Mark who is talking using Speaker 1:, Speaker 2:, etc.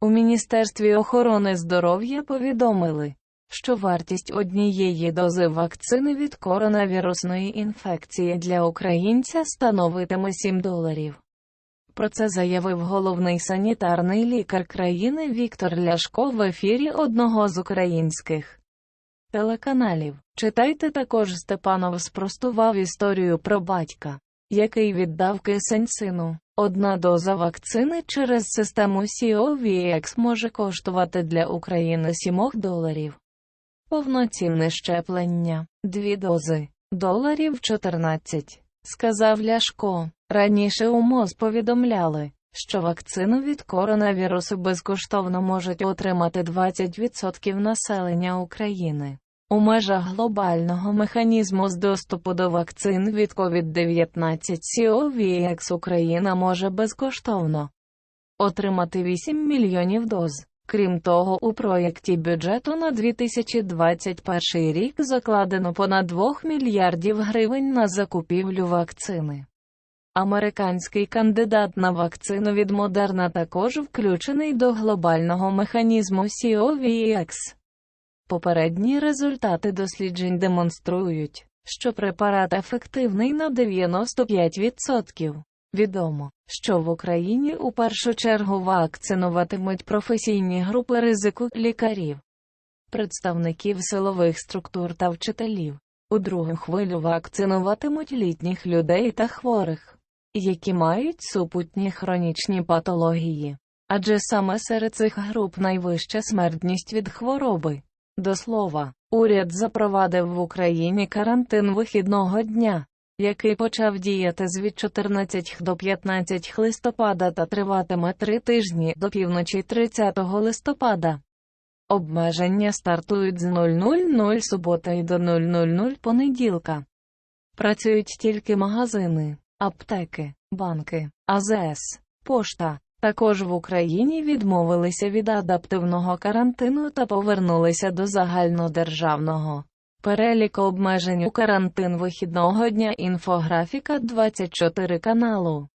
Speaker 1: У Міністерстві охорони здоров'я повідомили, що вартість однієї дози вакцини від коронавірусної інфекції для українця становитиме 7 доларів. Про це заявив головний санітарний лікар країни Віктор Ляшко в ефірі одного з українських телеканалів. Читайте також Степанов спростував історію про батька, який віддав кисень сину. Одна доза вакцини через систему COVAX може коштувати для України 7 доларів. Повноцінне щеплення – дві дози, доларів 14, сказав Ляшко. Раніше у МОЗ повідомляли, що вакцину від коронавірусу безкоштовно можуть отримати 20% населення України. У межах глобального механізму з доступу до вакцин від COVID-19 COVAX Україна може безкоштовно отримати 8 мільйонів доз. Крім того, у проєкті бюджету на 2021 рік закладено понад 2 мільярдів гривень на закупівлю вакцини. Американський кандидат на вакцину від Модерна також включений до глобального механізму COVAX. Попередні результати досліджень демонструють, що препарат ефективний на 95%. Відомо, що в Україні у першу чергу вакцинуватимуть професійні групи ризику лікарів, представників силових структур та вчителів. У другу хвилю вакцинуватимуть літніх людей та хворих, які мають супутні хронічні патології. Адже саме серед цих груп найвища смертність від хвороби. До слова, уряд запровадив в Україні карантин вихідного дня, який почав діяти з від 14 до 15 листопада та триватиме три тижні до півночі 30 листопада. Обмеження стартують з 000 субота і до 000 понеділка. Працюють тільки магазини, аптеки, банки, АЗС, пошта. Також в Україні відмовилися від адаптивного карантину та повернулися до загальнодержавного. Перелік обмежень у карантин вихідного дня інфографіка 24 каналу.